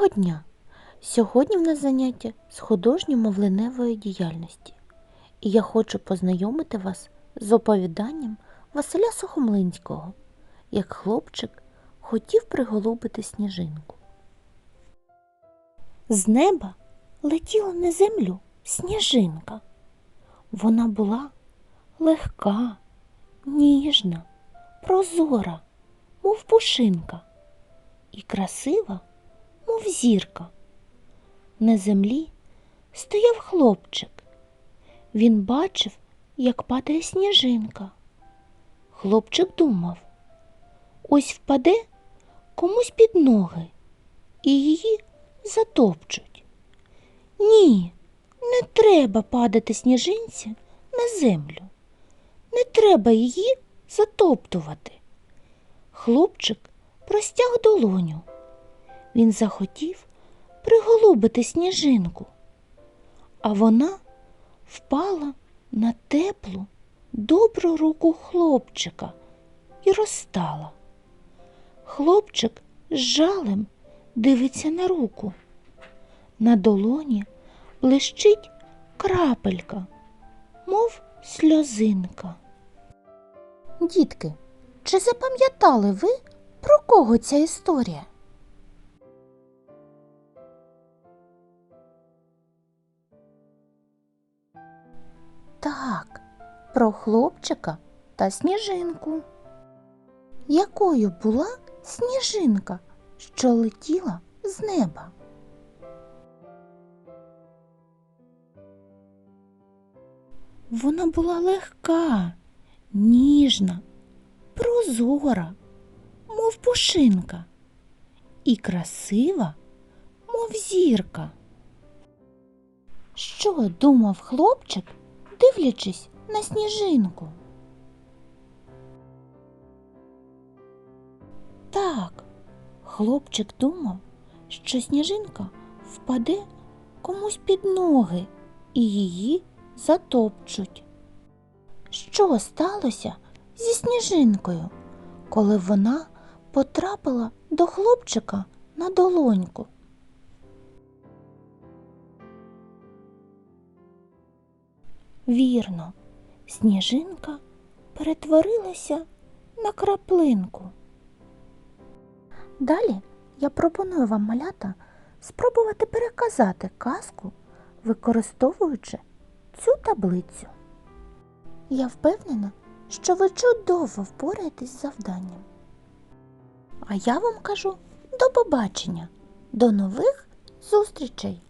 Доброго дня! Сьогодні в нас заняття з художньо-мовленевої діяльності, і я хочу познайомити вас з оповіданням Василя Сухомлинського, як хлопчик хотів приголубити сніжинку. З неба летіла на землю сніжинка. Вона була легка, ніжна, прозора, мов пушинка, і красива, мов зірка. На землі стояв хлопчик. Він бачив, як падає сніжинка. Хлопчик думав, ось впаде комусь під ноги і її затопчуть. Ні, не треба падати сніжинці на землю. Не треба її затоптувати. Хлопчик простяг долоню. Він захотів приголубити сніжинку, а вона впала на теплу, добру руку хлопчика і розстала. Хлопчик з жалем дивиться на руку. На долоні блищить крапелька, мов сльозинка. Дітки, чи запам'ятали ви, про кого ця історія? Про хлопчика та сніжинку. Якою була сніжинка, що летіла з неба? Вона була легка, ніжна, прозора, мов пушинка, і красива, мов зірка. Що думав хлопчик, дивлячись на сніжинку? Так, хлопчик думав, що сніжинка впаде комусь під ноги і її затопчуть. Що сталося зі сніжинкою, коли вона потрапила до хлопчика на долоньку? Вірно, сніжинка перетворилася на краплинку. Далі я пропоную вам малята спробувати переказати казку, використовуючи цю таблицю. Я впевнена, що ви чудово впораєтесь з завданням. А я вам кажу до побачення, до нових зустрічей!